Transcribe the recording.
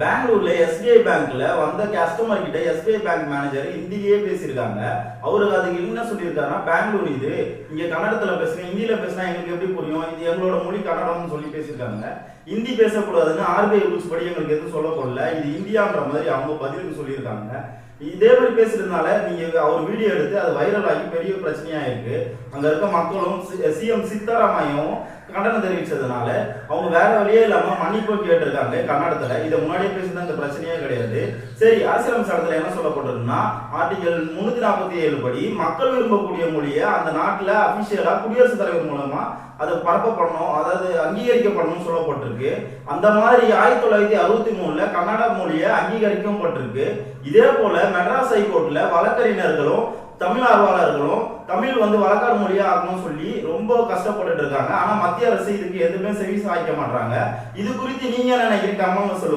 பெங்களூர்ல எஸ்பிஐ பேங்க்ல வந்த கஸ்டமர் கிட்ட எஸ்பிஐ பேங்க் மேனேஜர் ஹிந்திலேயே பேசியிருக்காங்க. அவருக்கு அதுக்கு என்ன சொல்லியிருக்காருன்னா பெங்களூர் இது. இங்க கன்னடத்துல பேசுறேன் ஹிந்தியில பேசினா எங்களுக்கு எப்படி புரியும்? இது எங்களோட மொழி கன்னடம்னு சொல்லி பேசியிருக்காங்க. ஹிந்தி பேசக்கூடாதுன்னு ஆர்பிஐ ரூல்ஸ் படி எங்களுக்கு எதுவும் சொல்லப்படல இது இந்தியான்ற மாதிரி அவங்க பதிலுக்கு சொல்லியிருக்காங்க. இதே மாதிரி பேசுறதுனால நீங்க அவர் வீடியோ எடுத்து அது வைரல் ஆகி பெரிய பிரச்சனையா இருக்கு அங்க இருக்க மக்களும் சிஎம் சித்தராமையும் கண்டனம் தெரிவிச்சதுனால அவங்க வேற வழியே இல்லாம மன்னிப்பு கேட்டிருக்காங்க கன்னடத்துல. இதை முன்னாடியே பேசுறது அந்த பிரச்சனையே கிடையாது. சரி அரசியலம் சட்டத்துல என்ன சொல்லப்பட்டிருக்குன்னா ஆர்டிகல் முன்னூத்தி நாற்பத்தி ஏழு படி மக்கள் விரும்பக்கூடிய மொழியை அந்த நாட்டுல அபிஷியலா குடியரசுத் தலைவர் மூலமா அதை பரப்பப்படணும். அதாவது அங்கீகரிக்கப்படணும்னு சொல்லப்பட்டிருக்கு. அந்த மாதிரி ஆயிரத்தி தொள்ளாயிரத்தி அறுபத்தி மூணுல கன்னட மொழியை அங்கீகரிக்கப்பட்டிருக்கு இதே போல மெட்ராஸ் ஹைகோர்ட்ல வழக்கறிஞர்களும் தமிழ் ஆர்வலர்களும் தமிழ் வந்து வழக்காடு மொழியா ஆகணும்னு சொல்லி ரொம்ப கஷ்டப்பட்டுட்டு இருக்காங்க. ஆனா மத்திய அரசு இதுக்கு எதுவுமே செவி சாய்க்க மாட்டாங்க இது குறித்து நீங்க என்ன நினைக்கிறீங்க? கமெண்ட்ல சொல்லுங்க.